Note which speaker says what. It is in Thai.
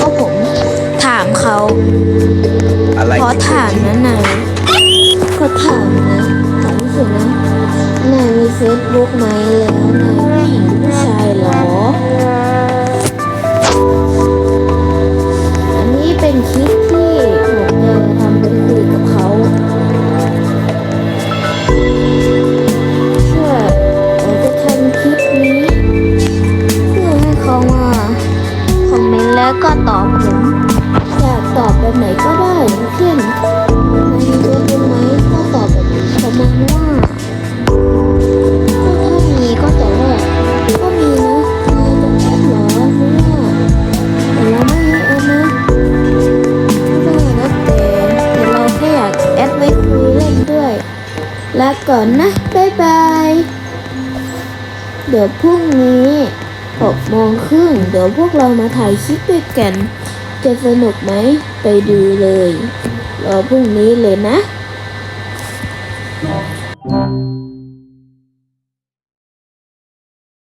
Speaker 1: ก็ผมถามเขา
Speaker 2: อะไราะ
Speaker 1: ถามนะนายก็ถามนะถามที่สุดนะนายมีเฟซบุ๊กไหมแล้วนาย ตอบผมอยากตอบแบบไหนก็ได้เช่นในเฟซบุ๊กไหมก็ตอบแบบประมาณว่าก็ถ้ามีก็ตอบว่าก็มีนะนายจะแอดเหรอหรือว่าแต่เราไม่ให้แอดนะไม่ได้นะแต่แต่เราแค่อยากแอดไว้คุยเล่นด้วยลาก่อนนะบ๊ายบายเดี๋ยวพรุ่งนี้ หกโมงครึ่งเดี๋ยวพวกเรามาถ่ายคลิปด้วยกัน จะสนุกไหมไปดูเลยรอพรุ่งนี้เลยนะ